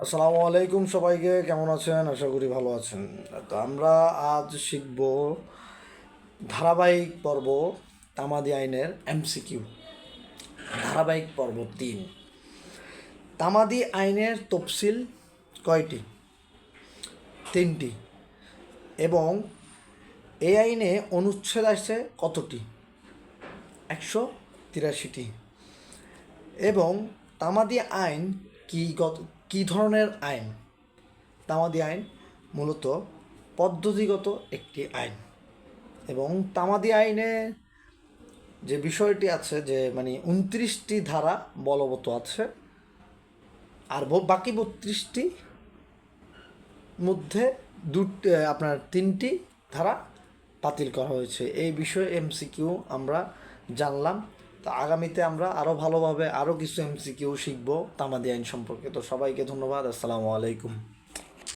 আসসালামু আলাইকুম সবাইকে, কেমন আছেন? আশা করি ভালো আছেন। তো আমরা আজ শিখব ধারাবাহিক পর্ব তামাদি আইনের এমসিকিউ। ধারাবাহিক পর্ব তিন। তামাদি আইনের তফসিল কয়টি? তিনটি। এবং এই আইনে অনুচ্ছেদ আছে কতটি? একশো তিরাশিটি। এবং তামাদি আইন কী গত কী ধরনের আইন? তামাদি আইন মূলত পদ্ধতিগত একটি আইন। এবং তামাদি আইনে যে বিষয়টি আছে, যে মানে উনত্রিশটি ধারা বলবৎ আছে, আর বাকি বত্রিশটি মধ্যে দুটি আপনার তিনটি ধারা বাতিল করা হয়েছে। এই বিষয়ে এমসিকিউ আমরা জানলাম। তো আগামীতে আমরা আরও ভালোভাবে আরও কিছু এমসিকিউ শিখব তামাদি আইন সম্পর্কে। তো সবাইকে ধন্যবাদ, আসসালামু আলাইকুম।